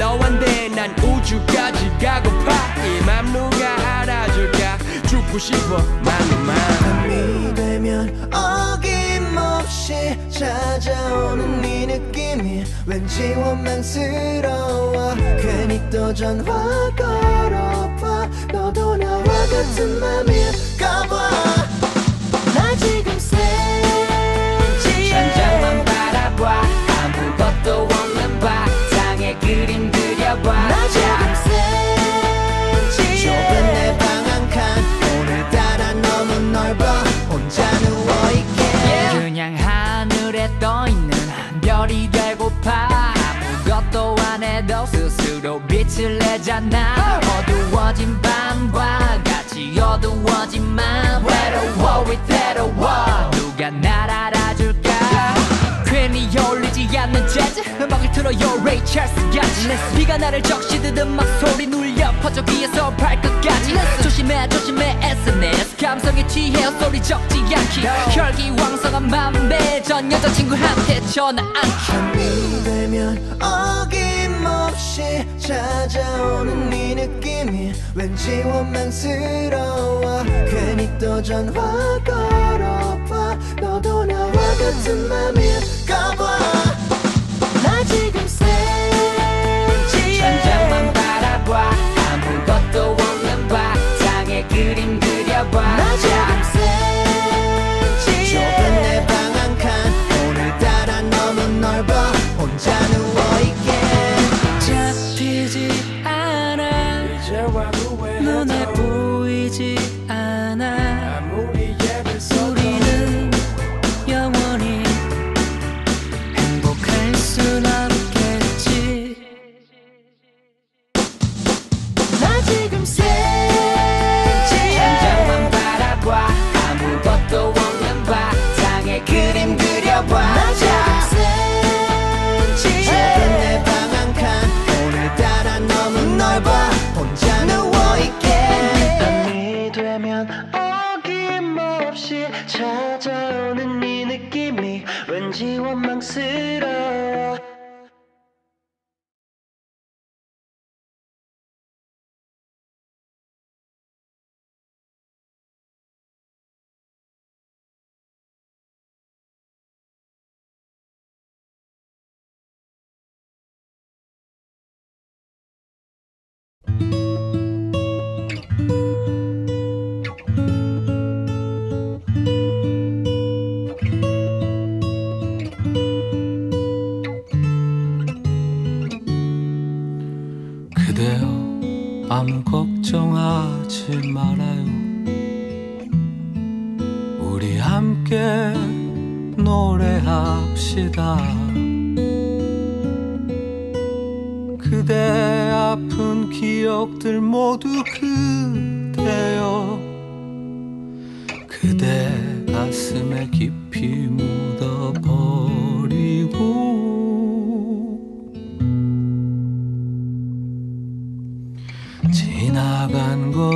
너한테 난 우주까지 가고파. 이맘 누가 알아줄까? 죽고 싶어 맘만 밤이 되면 어김없이 찾아오는 네 느낌이 왠지 원망스러워. 괜히 또 전화 걸어봐. 너도 나와 같은 맘일까 넓어 혼자 누워있게. 그냥 하늘에 떠있는 한 별이 되고파. 아무것도 안 해도 스스로 빛을 내잖아. 어두워진 밤과 같이 어두워진 맘 외로워 위태로워 누가 날 어울리지 않는 재즈 음악을 틀어요 레이 찰스 같이. 비가 나를 적시듯 음악 소리 눌려 퍼져 귀에서 발끝까지. 조심해 조심해 SNS 감성에 취해 소리 적지 않기. 혈기왕성한 맘에 전 여자친구한테 전화 안기. 되면 어김없이 찾아오는 네 느낌이 왠지 원망스러워. 괜히 또 전화 걸어봐. 너도 나와 같은 맘일까 봐 하지 말아요. 우리 함께 노래합시다. 그대 아픈 기억들 모두 그대여 그대 가슴에 깊이 묻어버리고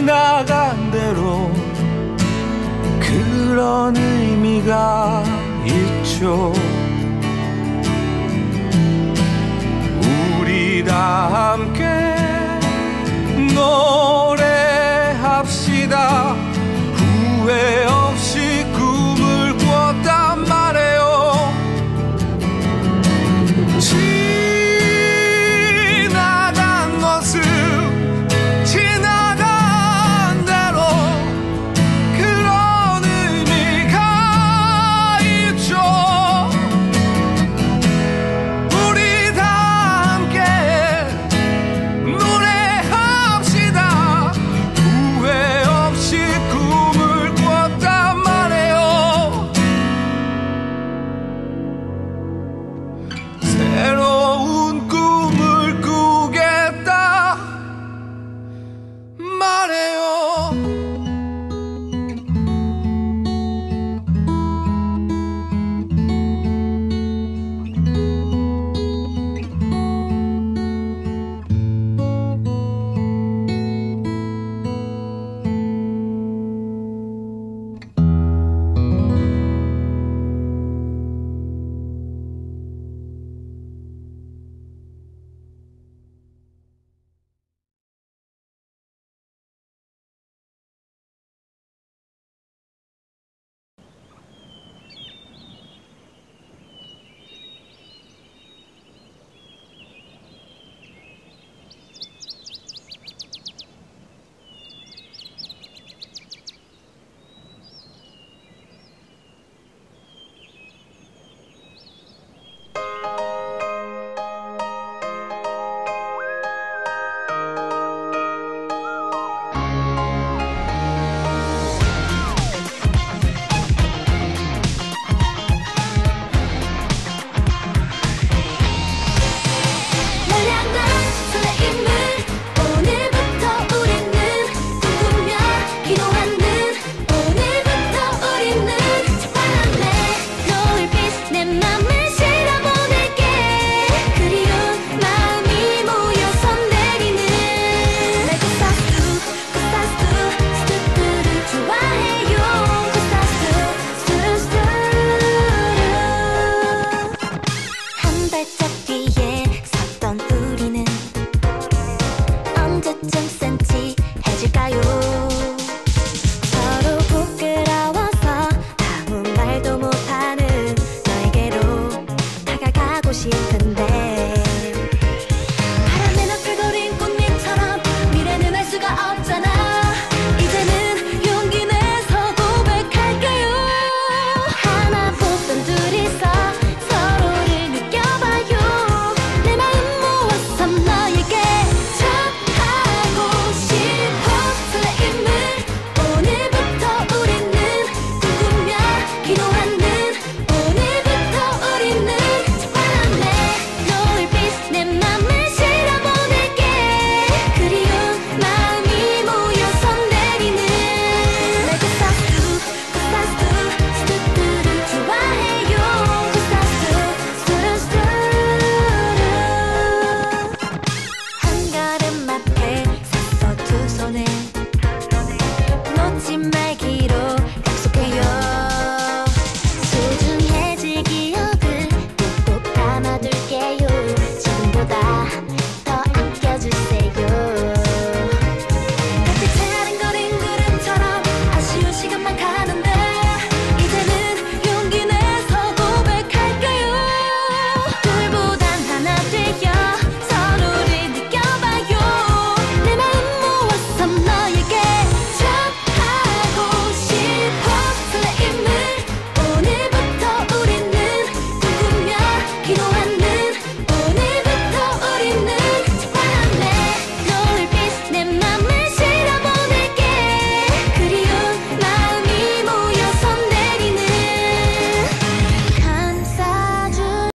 지나간 대로 그런 의미가 있죠. 우리 다 함께